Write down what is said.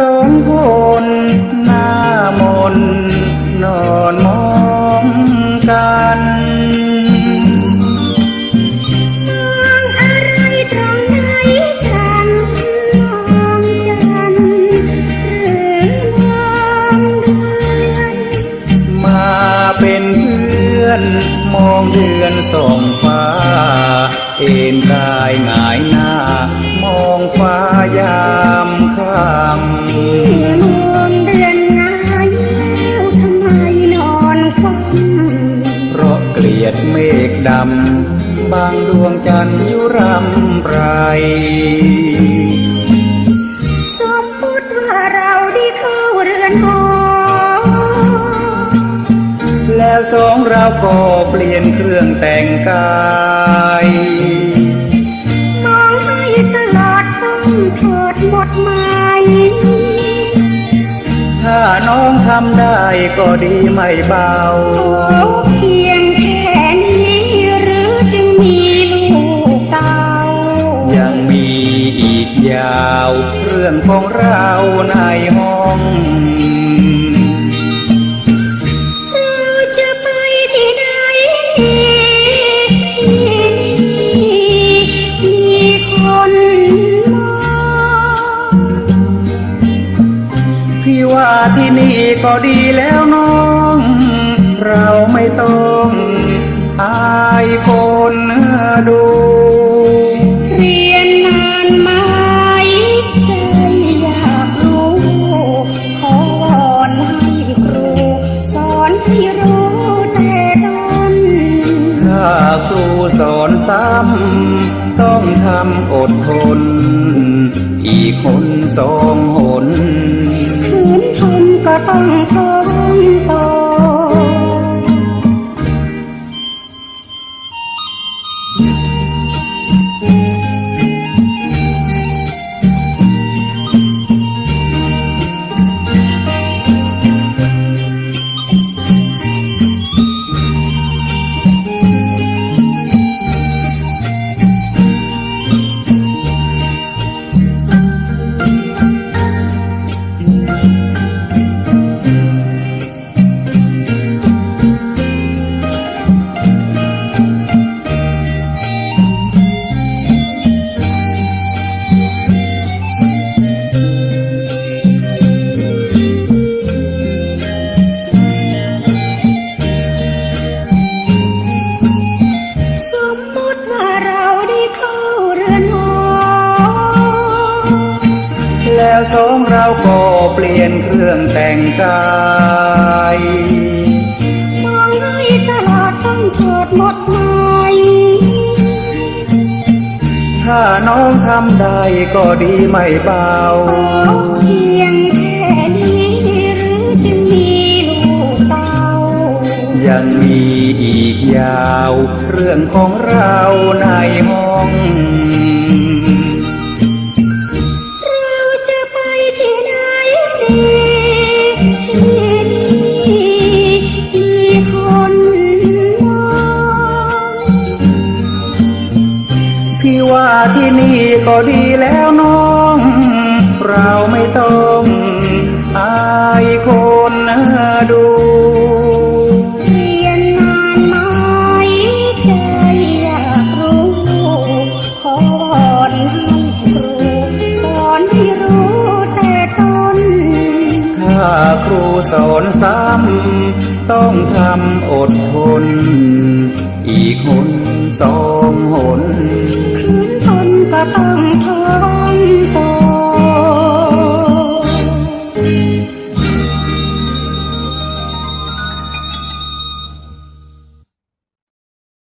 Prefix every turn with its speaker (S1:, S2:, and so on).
S1: สองคนหน้ามนนอนมองกัน
S2: มองอะไรตรงไหนฉันมองจันทร์หรือมองเดือน
S1: มาเป็นเพื่อน มองเดือนส่องฟ้า เอ็นกายหงายหน้า
S2: เพ
S1: ราะเกลียดเมฆดำ บางดวงจันทร์ยุรำไร
S2: สมมติว่าเราได้เข้าเรือนหอ
S1: แล้วสองเราก็เปลี่ยนเครื่องแต่งกาย
S2: มองให้ตลอดต้องเถิดหมดไหมา
S1: น้อง ทำได้ก็ดีไม่เบา
S2: โอ้เพียงแค่นี้หรือจึงมีลูกเต้า
S1: ยังมีอีกยาว เรื่องของเราในห้อง ว่าที่นี่ก็ดีแล้วน้อง เราไม่ต้องอายคนดู
S2: เรียนนานไหมใจอยากรู้ขอวอนให้ครู สอนให้รู้แต่ต้น
S1: ถ้าครูสอนซ้ำต้องทำอดทน อีกคนสองหน
S2: ขืนทน ก็ต้องทน สอ
S1: งเราก็เปลี่ยนเครื่องแต่งกาย
S2: มองให้ตลอดต้องโทษหมดไหม
S1: ถ้าน้องทำได้ก็ดีไม่เบา
S2: เพียงแค่นี้หรือจะมีลูกเต้า
S1: ยังมีอีกยาว เรื่องของเราในห้อง ว่าที่นี่ก็ดีแล้วน้อง เราไม่ต้องอายคนดู
S2: เรียนนานไหมใจอยากรู้ขอวอนให้ครูสอนให้รู้แต่ตน
S1: ถ้าครูสอนซ้ำต้องทำอดทน อีกหนสองหน
S2: ตั้งท้อง